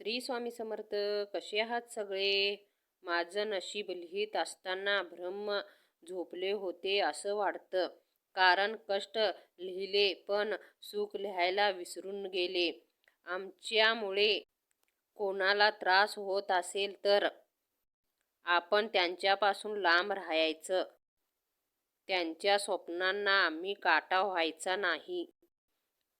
श्री स्वामी समर्थ कसे आहात सगळे? माझं नशीब लिहित असताना ब्रह्म झोपले होते असं वाटतं. कारण कष्ट लिहिले पण सुख लिहायला विसरून गेले. आमच्यामुळे कोणाला त्रास होत असेल तर आपण त्यांच्यापासून लांब राहायचं. त्यांच्या स्वप्नांना आम्ही काटा व्हायचा नाही.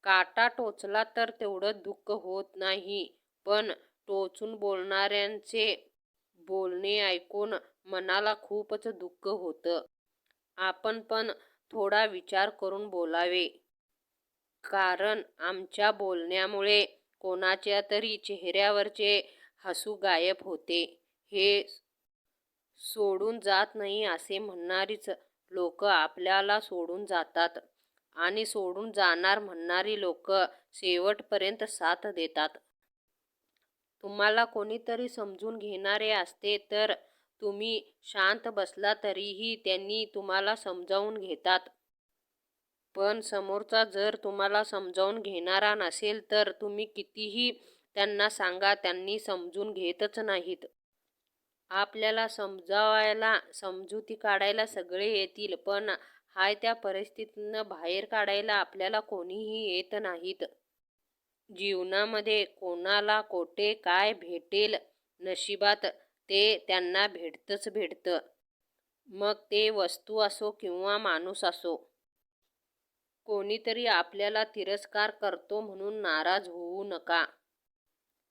काटा टोचला तर तेवढं दुःख होत नाही. पण टोचून बोलणाऱ्यांचे बोलणे ऐकून मनाला खूपच दुःख होतं. आपण पण थोडा विचार करून बोलावे. कारण आमच्या बोलण्यामुळे कोणाच्या तरी चेहऱ्यावरचे हसू गायब होते. हे सोडून जात नाही असे म्हणणारीच लोक आपल्याला सोडून जातात. आणि सोडून जाणार म्हणणारी लोक शेवटपर्यंत साथ देतात. तुम्हाला कोणीतरी समजून घेणारे असते तर तुम्ही शांत बसला तरीही त्यांनी तुम्हाला समजावून घेतात. पण समोरचा जर तुम्हाला समजावून घेणारा नसेल तर तुम्ही कितीही त्यांना सांगा त्यांनी समजून घेतच नाहीत. आपल्याला समजावायला समजुती काढायला सगळे येतील पण हाय त्या परिस्थितीनं बाहेर काढायला आपल्याला कोणीही येत नाहीत. जीवनामध्ये कोणाला कोठे काय भेटेल नशिबात ते त्यांना भेटतंच भेटतं. मग ते वस्तू असो किंवा माणूस असो. कोणीतरी आपल्याला तिरस्कार करतो म्हणून नाराज होऊ नका.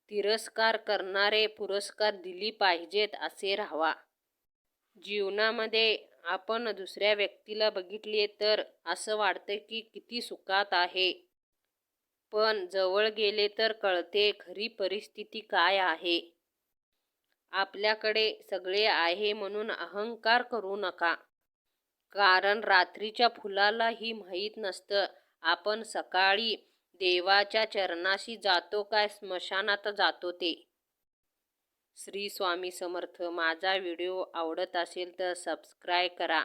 तिरस्कार करणारे पुरस्कार दिली पाहिजेत असे राहावा. जीवनामध्ये आपण दुसऱ्या व्यक्तीला बघितले तर असं वाटतं की किती सुखात आहे. पण जवळ गेले तर कळते खरी परिस्थिती काय आहे. आपल्याकडे सगळे आहे म्हणून अहंकार करू नका. कारण रात्रीच्या फुलालाही माहीत नसतं. आपण सकाळी देवाच्या चरणाशी जातो काय स्मशानात जातो ते? श्री स्वामी समर्थ. माझा व्हिडिओ आवडत असेल तर सबस्क्राईब करा.